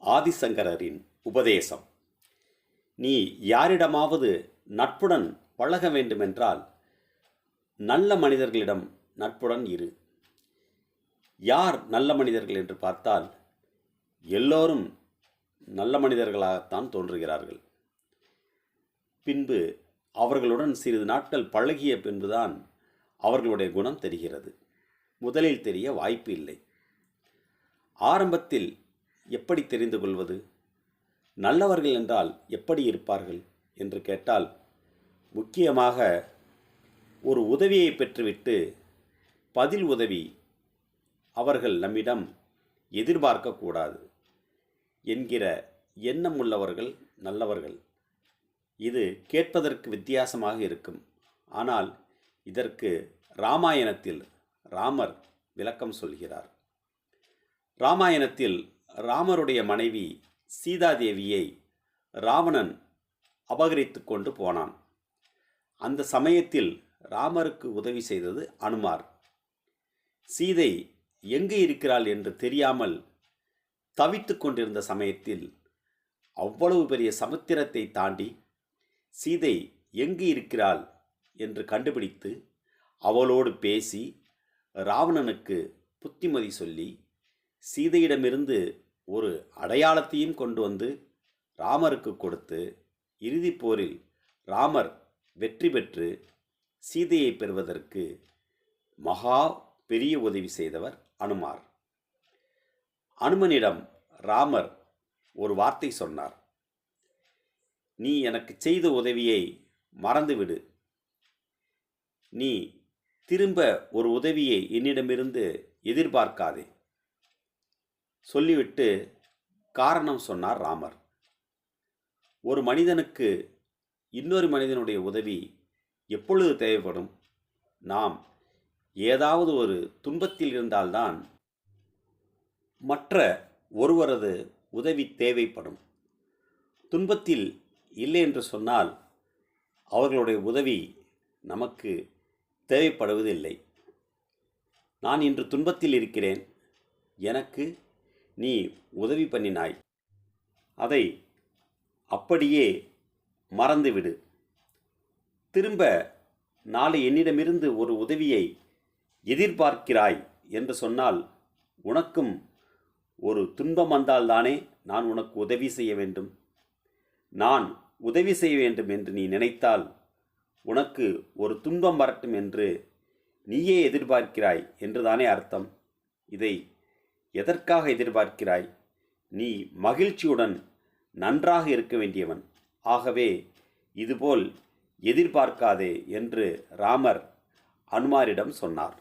ஆதிசங்கரரின் உபதேசம். நீ யாரிடமாவது நட்புடன் பழக வேண்டுமென்றால் நல்ல மனிதர்களிடம் நட்புடன் இரு. யார் நல்ல மனிதர்கள் என்று பார்த்தால் எல்லோரும் நல்ல மனிதர்களாகத்தான் தோன்றுகிறார்கள். பின்பு அவர்களுடன் சிறிது நாட்கள் பழகிய பின்புதான் அவர்களுடைய குணம் தெரிகிறது. முதலில் தெரிய வாய்ப்பு இல்லை. ஆரம்பத்தில் எப்படி தெரிந்து கொள்வது? நல்லவர்கள் என்றால் எப்படி இருப்பார்கள் என்று கேட்டால் முக்கியமாக ஒரு உதவியை பெற்றுவிட்டு பதில் உதவி அவர்கள் நம்மிடம் எதிர்பார்க்கக்கூடாது என்கிற எண்ணம் உள்ளவர்கள் நல்லவர்கள். இது கேட்பதற்கு வித்தியாசமாக இருக்கும். ஆனால் இதற்கு ராமாயணத்தில் ராமர் விளக்கம் சொல்கிறார். ராமாயணத்தில் ராமருடைய மனைவி சீதாதேவியை ராவணன் அபகரித்து கொண்டு போனான். அந்த சமயத்தில் ராமருக்கு உதவி செய்தது அனுமார். சீதை எங்கு இருக்கிறாள் என்று தெரியாமல் தவித்து கொண்டிருந்த சமயத்தில் அவ்வளவு பெரிய சமுத்திரத்தை தாண்டி சீதை எங்கு இருக்கிறாள் என்று கண்டுபிடித்து அவளோடு பேசி ராவணனுக்கு புத்திமதி சொல்லி சீதையிடமிருந்து ஒரு அடையாளத்தையும் கொண்டு வந்து ராமருக்கு கொடுத்து இறுதிப் போரில் ராமர் வெற்றி பெற்று சீதையை பெறுவதற்கு மகா பெரிய உதவி செய்தவர் அனுமார். அனுமனிடம் ராமர் ஒரு வார்த்தை சொன்னார். நீ எனக்கு செய்த உதவியை மறந்துவிடு. நீ திரும்ப ஒரு உதவியை என்னிடமிருந்து எதிர்பார்க்காதே. சொல்லிவிட்டு காரணம் சொன்னார் ராமர். ஒரு மனிதனுக்கு இன்னொரு மனிதனுடைய உதவி எப்பொழுது தேவைப்படும்? நாம் ஏதாவது ஒரு துன்பத்தில் இருந்தால்தான் மற்ற ஒருவரது உதவி தேவைப்படும். துன்பத்தில் இல்லை என்று சொன்னால் அவர்களுடைய உதவி நமக்கு தேவைப்படுவதில்லை. நான் இன்று துன்பத்தில் இருக்கிறேன். எனக்கு நீ உதவி பண்ணினாய். அதை அப்படியே மறந்துவிடு. திரும்ப நாளை என்னிடமிருந்து ஒரு உதவியை எதிர்பார்க்கிறாய் என்று சொன்னால் உனக்கும் ஒரு துன்பம் வந்தால்தானே நான் உனக்கு உதவி செய்ய வேண்டும். நான் உதவி செய்ய வேண்டும் என்று நீ நினைத்தால் உனக்கு ஒரு துன்பம் வரட்டும் என்று நீயே எதிர்பார்க்கிறாய் என்றுதானே அர்த்தம். இதை எதற்காக எதிர்பார்க்கிறாய்? நீ மகிழ்ச்சியுடன் நன்றாக இருக்க வேண்டியவன். ஆகவே இதுபோல் எதிர்பார்க்காதே என்று ராமர் அனுமாரிடம் சொன்னார்.